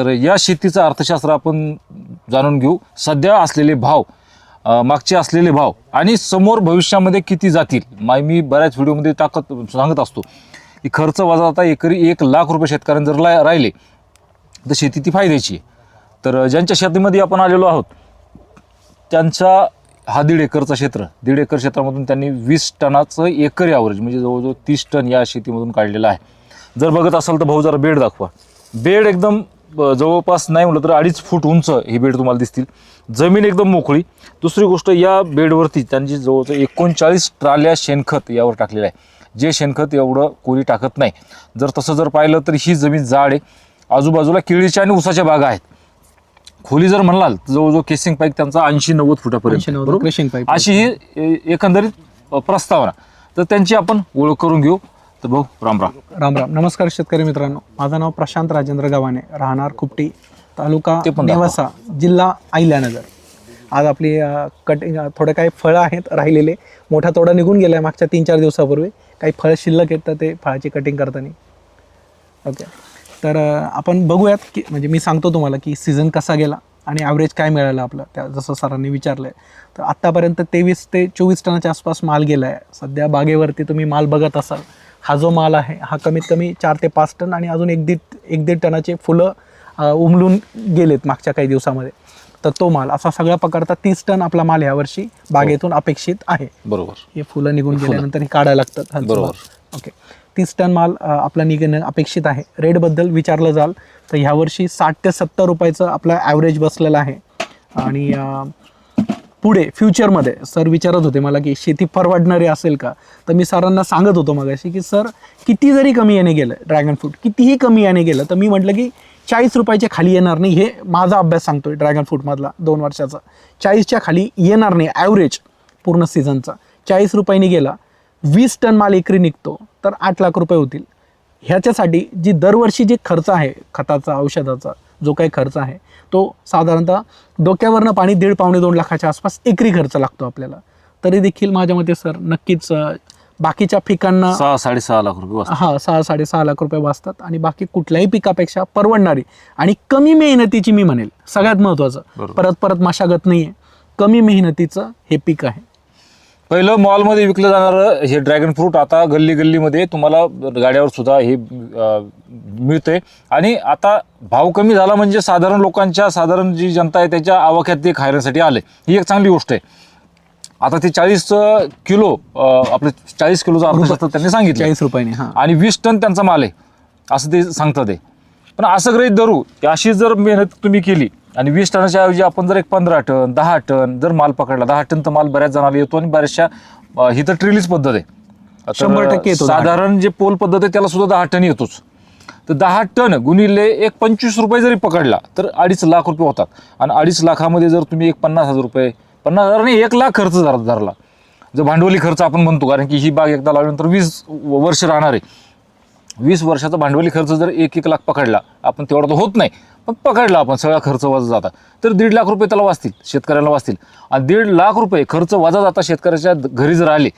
तर या शेतीचं अर्थशास्त्र आपण जाणून घेऊ. सध्या असलेले भाव मागचे असलेले भाव आणि समोर भविष्यामध्ये किती जातील माय मी बऱ्याच व्हिडिओमध्ये टाकत सांगत असतो की खर्च वजा आता एकरी एक लाख रुपये शेतकऱ्यांना जर ला- राहिले तर शेती ती फायद्याची तर ज्यांच्या शेतीमध्ये आपण आलेलो आहोत त्यांचा हा दीड एकरचा क्षेत्र दीड एकर क्षेत्रामधून त्यांनी वीस टनाचं एकर ॲव्हरेज म्हणजे जवळजवळ तीस टन या शेतीमधून काढलेलं आहे. जर बघत असाल तर भाऊ जरा बेड दाखवा. बेड एकदम जवळपास नाही म्हटलं तर अडीच फूट उंच ही बेड तुम्हाला दिसतील. जमीन एकदम मोकळी. दुसरी गोष्ट या बेडवरती त्यांची जवळजवळ एकोणचाळीस ट्राल्या शेणखत यावर टाकलेलं आहे. जे शेणखत एवढं कोणी टाकत नाही. जर तसं जर पाहिलं तर ही जमीन जाड आहे. आजूबाजूला केळीच्या आणि उसाच्या बागा आहेत. खोली जर म्हणाल जवळजवळ केसिंग पाईप त्यांचा ऐंशी नव्वद फुटापर्यंत. अशी ही एकंदरीत प्रस्तावना. तर त्यांची आपण ओळख करून घेऊ. तर भाऊ राम राम. राम राम. नमस्कार शेतकरी मित्रांनो. माझं नाव प्रशांत राजेंद्र गव्हाणे. राहणार खुपटी तालुका. नेवासा जिल्हा अहिल्यानगर. आज आपली कटिंग थोडे काही फळं आहेत राहिलेले. मोठा तोडा निघून गेला आहे मागच्या तीन चार दिवसापूर्वी. काही फळं शिल्लक आहेत तर ते फळाची कटिंग करताना. ओके तर आपण बघूयात की म्हणजे मी सांगतो तुम्हाला की सीझन कसा गेला. आणि ॲव्हरेज काय मिळालं आपलं? त्या जसं सरांनी विचारलं आहे तर आत्तापर्यंत तेवीस ते चोवीस टनाच्या आसपास माल गेला आहे सध्या बागेवरती तुम्ही माल बघत असाल. हा जो माल आहे हा कमीत कमी चार ते पाच टन आणि अजून एक दीड एक दीड टनाचे फुलं उमलून गेलेत मागच्या काही दिवसामध्ये. तर तो माल असा सगळा पकडता तीस टन आपला माल यावर्षी बागेतून अपेक्षित आहे. बरोबर. हे फुलं निघून गेल्यानंतर हे काढायला लागतात. बरोबर. ओके. तीस टन माल आपला निघणं अपेक्षित आहे. रेटबद्दल विचारलं जाल तर ह्यावर्षी साठ ते सत्तर रुपयाचं आपला ॲव्हरेज बसलेलं आहे. आणि पुढे फ्युचरमध्ये सर विचारत होते मला की शेती परवडणारी असेल का? तर मी सरांना सांगत होतो मगाशी की सर किती जरी कमी याने गेलं ड्रॅगन फ्रूट कितीही कमी याने गेलं तर मी म्हटलं की चाळीस रुपयाच्या खाली येणार नाही. हे माझा अभ्यास सांगतोय ड्रॅगन फ्रूटमधला दोन वर्षाचा. चाळीसच्या खाली येणार नाही ॲव्हरेज पूर्ण सीझनचा चाळीस रुपयाने गेला वीस टन माल एकरी निघतो तर आठ लाख रुपये होतील. ह्याच्यासाठी जी दरवर्षी जे खर्च आहे खताचा औषधाचा जो काही खर्च आहे तो साधारणतः डोक्यावरनं पाणी दीड पावणे दोन लाखाच्या आसपास एकरी खर्च लागतो आपल्याला. तरी देखील माझ्या मते सर नक्कीच बाकीच्या पिकांना सहा साडेसहा लाख रुपये. हा सहा साडेसहा लाख रुपये वाचतात आणि बाकी कुठल्याही पिकापेक्षा परवडणारी आणि कमी मेहनतीची मी म्हणेल सगळ्यात महत्त्वाचं. परत परत मशागत नाही आहे कमी मेहनतीचं हे पीक आहे. पहिलं मॉलमध्ये विकलं जाणारं हे ड्रॅगन फ्रूट आता गल्ली गल्लीमध्ये तुम्हाला गाड्यावर सुद्धा हे अं, मिळतंय. आणि आता भाव कमी झाला म्हणजे साधारण लोकांच्या साधारण जी जनता आहे त्याच्या आवाक्यात ते खायण्यासाठी आले. ही एक चांगली गोष्ट आहे. आता ते चाळीस किलो आपलं चाळीस किलोचा अर्थशास्त्र त्यांनी सांगितलं. चाळीस रुपयाने हा. आणि वीस टन त्यांचा माल आहे. असं ते सांगतात ते. पण असं गृहीत धरू अशी जर मेहनत तुम्ही केली आणि वीस टनाच्या ऐवजी आपण जर एक पंधरा टन दहा टन जर माल पकडला दहा टन तर माल बऱ्याच जणांना येतो आणि बऱ्याचशा ही तर ट्रिलीच पद्धत आहे. शंभर टक्के. साधारण जे पोल पद्धत आहे त्याला सुद्धा दहा टन येतोच. तर दहा टन गुणिले एक पंचवीस रुपये जरी पकडला तर अडीच लाख रुपये होतात. आणि अडीच लाखामध्ये जर तुम्ही एक पन्नास हजार रुपये पन्नास हजार नाही एक लाख खर्च धर- धरला. जो भांडवली खर्च आपण म्हणतो कारण की ही बाग एकदा लावल्यानंतर वीस वर्ष राहणार आहे. वीस वर्षाचा भांडवली खर्च जर एक एक लाख पकडला आपण तेवढा तर होत नाही. पण पकडला आपण सगळा खर्च वजा जाता तर दीड लाख रुपये त्याला वाचतील शेतकऱ्याला वाचतील. आणि दीड लाख रुपये खर्च वजा जाता शेतकऱ्याच्या घरी जर आले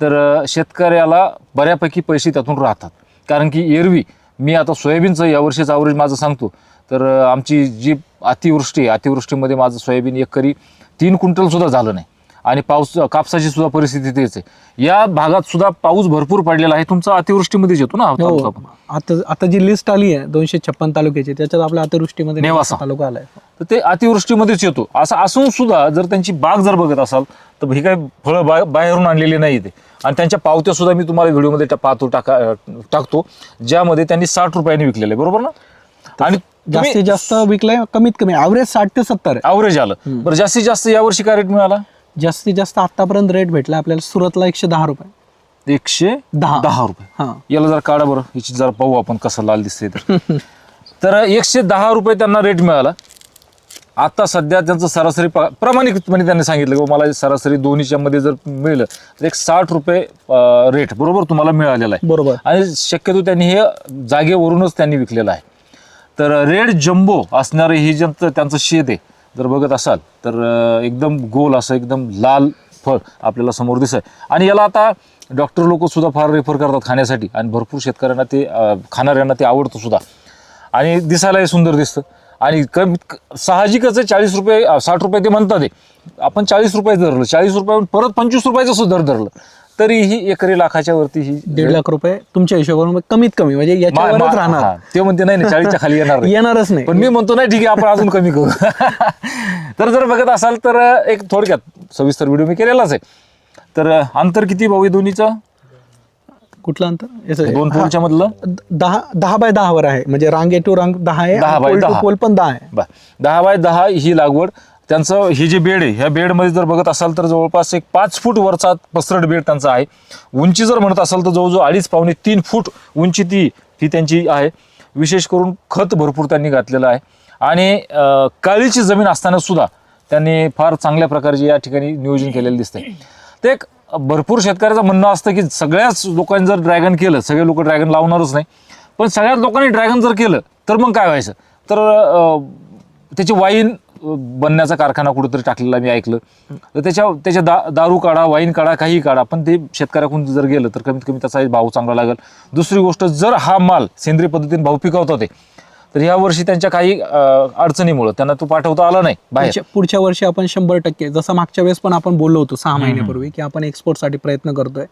तर शेतकऱ्याला बऱ्यापैकी पैसे त्यातून राहतात. कारण की एरवी मी आता सोयाबीनचं यावर्षीचं आवरेज माझं सांगतो. तर आमची जी अतिवृष्टी आहे अतिवृष्टीमध्ये माझं सोयाबीन एकरी तीन क्विंटलसुद्धा झालं नाही. आणि पाऊस कापसाची सुद्धा परिस्थिती तेच आहे. या भागात सुद्धा पाऊस भरपूर पडलेला आहे. तुमचा अतिवृष्टीमध्येच येतो ना हा. आता आता जी लिस्ट आली आहे दोनशे छप्पन तालुक्याची त्याच्यात आपल्या अतिवृष्टीमध्ये नेवासा. तालुका आलाय. तर ते अतिवृष्टीमध्येच येतो. असं असून सुद्धा जर त्यांची बाग जर बघत असाल तर हे काय फळं बा बाहेरून आणलेली नाही ते. आणि त्यांच्या पावत्या सुद्धा मी तुम्हाला व्हिडिओमध्ये पाहतो टाका टाकतो ज्यामध्ये त्यांनी साठ रुपयांनी विकलेले बरोबर ना? आणि जास्तीत जास्त विकलाय कमीत कमी ॲव्हरेज साठ ते सत्तर आहे. ॲव्हरेज आलं. बरं जास्तीत जास्त यावर्षी काय रेट मिळाला? जास्तीत जास्त आतापर्यंत रेट भेटला आपल्याला सुरतला एकशे दहा रुपये. एकशे दहा. दहा रुपये. हा. याला जरा काढा बरं याची जरा पाहू आपण कसं लाल दिसतंय तर. तर एकशे दहा रुपये त्यांना रेट मिळाला. आता सध्या त्यांचं सरासरी प- प्रामाणिकपणे त्यांनी सांगितलं की मला सरासरी दोन्हीच्या मध्ये जर मिळलं तर एक साठ रुपये रेट बरोबर तुम्हाला मिळालेला आहे. बरोबर. आणि शक्यतो त्यांनी हे जागेवरूनच त्यांनी विकलेलं आहे. तर रेड जम्बो असणारे ही जे त्यांचं शेत आहे जर बघत असाल तर एकदम गोल असं एकदम लाल फळ आपल्याला समोर दिसत आहे आणि याला आता डॉक्टर लोकसुद्धा फार रेफर करतात खाण्यासाठी आणि भरपूर शेतकऱ्यांना ते खाणाऱ्यांना ते आवडतं सुद्धा. आणि दिसायलाही सुंदर दिसतं. आणि कमी साहजिकच आहे चाळीस रुपये साठ रुपये ते म्हणतात ते आपण चाळीस रुपये धरलं चाळीस रुपयाहून परत पंचवीस रुपयाचं सुद्धा दर धरलं. तरीही एकरी लाखाच्या वरती ही दीड लाख रुपये तुमच्या हिशोबाने कमीत कमी म्हणजे मा- याच्यावरच राहणार. हा, ते म्हणते नाही नाही चाळीसच्या खाली येणार नाही. येणारच नाही. पण मी म्हणतो नाही ठीक आहे आपण अजून कमी करू. तर जर बघत असाल तर एक थोडक्यात सविस्तर व्हिडिओ मी केलेलाच आहे. तर अंतर किती भाऊ आहे दोन्हीचं? कुठलं अंतर? याचं- दोन पोलच्या मधलं? दहा दहा बाय दहा वर आहे. म्हणजे रांग ए टू रांग दहा आहे दहा बाय पोल टू दहा. पोल पण दहा आहे. बर. दहा बाय दहा ही लागवड त्यांचं ही जे बेड आहे ह्या बेडमध्ये जर बघत असाल तर जवळपास एक पाच फूट वरचा पसरट बेड त्यांचा आहे. उंची जर म्हणत असाल तर जवळजवळ अडीच पावणे तीन फूट उंची ती ही त्यांची आहे. विशेष करून खत भरपूर त्यांनी घातलेलं आहे. आणि काळीची जमीन असताना सुद्धा त्यांनी फार चांगल्या प्रकारचे या ठिकाणी नियोजन केलेलं दिसतंय. ते एक भरपूर शेतकऱ्याचं म्हणणं असतं की सगळ्याच लोकांनी जर ड्रॅगन केलं सगळे लोक ड्रॅगन लावणारच नाही पण सगळ्याच लोकांनी ड्रॅगन जर केलं तर मग काय व्हायचं? तर त्याची वाईन बनण्याचा कारखाना कुठेतरी टाकलेला मी ऐकलं. तर त्याच्या त्याच्या दा दारू काढा वाईन काढा काही काढा पण ते शेतकऱ्याकडून जर गेलं तर कमीत कमी त्याचा भाव चांगला लागेल. दुसरी गोष्ट जर हा माल सेंद्रिय पद्धतीने भाव पिकवता ते तर या वर्षी त्यांच्या काही अडचणीमुळं त्यांना तो पाठवता आला नाही बाहेर. पुढच्या वर्षी आपण शंभर टक्के जसं मागच्या वेळेस पण आपण बोललो होतो सहा महिन्यापूर्वी की आपण एक्सपोर्टसाठी प्रयत्न करतोय.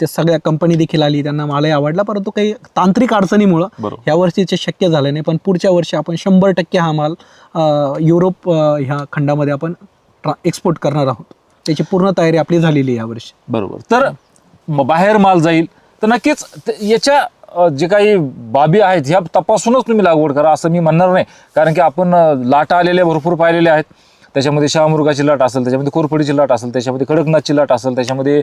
ते सगळ्या कंपनी देखील आली त्यांना मालही आवडला परंतु काही तांत्रिक अडचणीमुळं. ह्या वर्षीचे शक्य झालं नाही. पण पुढच्या वर्षी आपण शंभर टक्के हा माल युरोप ह्या खंडामध्ये आपण एक्सपोर्ट करणार आहोत. त्याची पूर्ण तयारी आपली झालेली आहे यावर्षी बरोबर. तर बाहेर माल जाईल तर नक्कीच त- याच्या जे काही बाबी आहेत ह्या तपासूनच तुम्ही लागवड करा असं मी म्हणणार नाही. कारण की आपण लाटा आलेल्या भरपूर पाहिलेल्या आहेत. त्याच्यामध्ये शहामृगाची लाट असेल त्याच्यामध्ये कोरफडीची लाट असेल त्याच्यामध्ये कडकनाथची लाट असेल त्याच्यामध्ये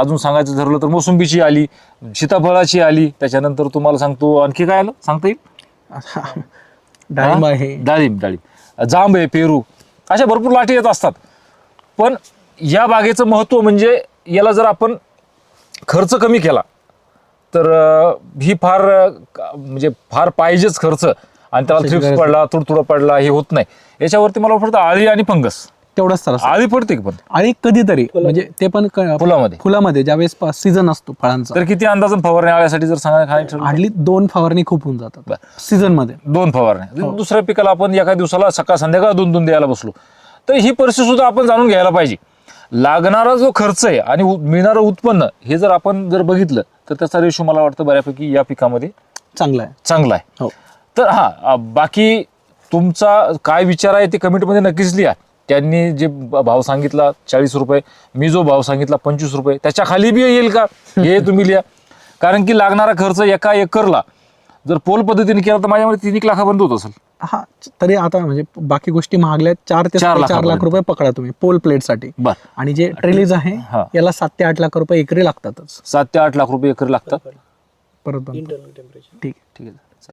अजून सांगायचं ठरलं तर मोसंबीची आली सीताफळाची आली त्याच्यानंतर तुम्हाला सांगतो आणखी काय आलं? सांगता येईल? डाळिंब? आहे. डाळिंब डाळिंब. जांब आहे पेरू. अशा भरपूर लाटी येत असतात. पण या बागेचं महत्त्व म्हणजे याला जर आपण खर्च कमी केला तर ही फार म्हणजे फार पाहिजेच खर्च. आणि त्याला थ्रिप्स पडला तुडतुडा पडला हे होत नाही. याच्यावरती मला वाटतं आळी आणि फंगस तेवढंच तर असं. आळी पडते का पण? आणि कधीतरी म्हणजे ते पण क- फुलामध्ये. फुलामध्ये ज्यावेळेस सीझन असतो फळांचा. तर किती अंदाजन फवारणी आळ्यासाठी जर सांगा खाण्यात ठरवलं हार्डली दोन फवारणी खूप होऊन जातात. बरं. सीझनमध्ये. दोन फवारण्या दुसऱ्या पिकाला आपण एका दिवसाला सकाळ संध्याकाळ दोन दोन द्यायला बसलो. तर ही परिस्थिती सुद्धा आपण जाणून घ्यायला पाहिजे. लागणारा जो खर्च आहे आणि उ- मिळणारं उत्पन्न हे जर आपण जर बघितलं तर त्याचा रेशो मला वाटतं बऱ्यापैकी या पिकामध्ये चांगला आहे. चांगला आहे. हो. तर हा बाकी तुमचा काय विचार आहे ते कमेंटमध्ये नक्कीच लिहा. त्यांनी जे भाव सांगितला चाळीस रुपये मी जो भाव सांगितला पंचवीस रुपये त्याच्याखाली बी येईल का? हे तुम्ही लिहा. कारण की लागणारा खर्च एका एकरला जर पोल पद्धतीने केला तर माझ्यामध्ये तीन एक लाखापर्यंत होत असेल. हा तरी आता म्हणजे बाकी गोष्टी महागल्या आहेत. चार ते चार लाख लाखापर्यंत. रुपये पकडा तुम्ही पोल प्लेटसाठी बर. आणि जे ट्रेलीज आहे हा. याला सात ते आठ लाख रुपये एकरी लागतातच. सात ते आठ लाख रुपये एकर लागतात. परत. ठीक आहे. ठीक आहे.